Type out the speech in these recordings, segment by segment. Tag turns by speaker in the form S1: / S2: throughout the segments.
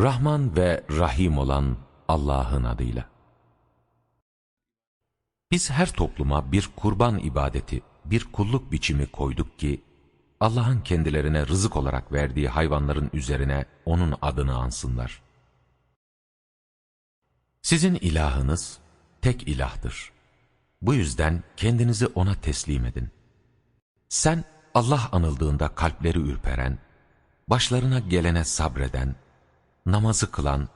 S1: Rahman ve Rahim olan Allah'ın adıyla. Biz her topluma bir kurban ibadeti, bir kulluk biçimi koyduk ki, Allah'ın kendilerine rızık olarak verdiği hayvanların üzerine O'nun adını ansınlar. Sizin ilahınız tek ilahtır. Bu yüzden kendinizi O'na teslim edin. Sen Allah anıldığında kalpleri ürperen, başlarına gelene sabreden, namazı kılan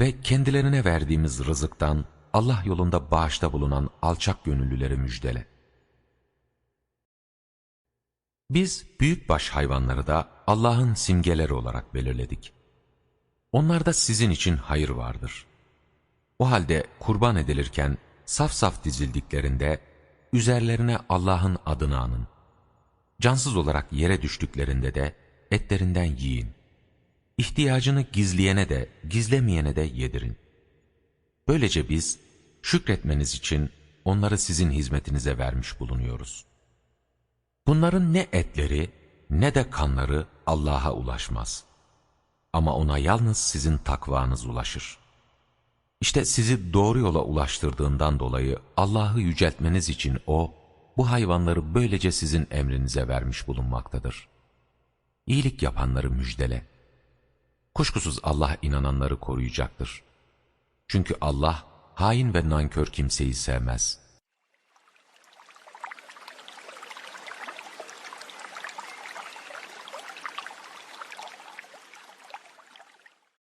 S1: ve kendilerine verdiğimiz rızıktan Allah yolunda bağışta bulunan alçak gönüllüleri müjdele. Biz büyükbaş hayvanları da Allah'ın simgeleri olarak belirledik. Onlarda sizin için hayır vardır. O halde kurban edilirken saf saf dizildiklerinde üzerlerine Allah'ın adını anın. Cansız olarak yere düştüklerinde de etlerinden yiyin. İhtiyacını gizleyene de gizlemeyene de yedirin. Böylece biz şükretmeniz için onları sizin hizmetinize vermiş bulunuyoruz. Bunların ne etleri ne de kanları Allah'a ulaşmaz. Ama ona yalnız sizin takvanız ulaşır. İşte sizi doğru yola ulaştırdığından dolayı Allah'ı yüceltmeniz için O, bu hayvanları böylece sizin emrinize vermiş bulunmaktadır. İyilik yapanları müjdele. Kuşkusuz Allah inananları koruyacaktır. Çünkü Allah hain ve nankör kimseyi sevmez.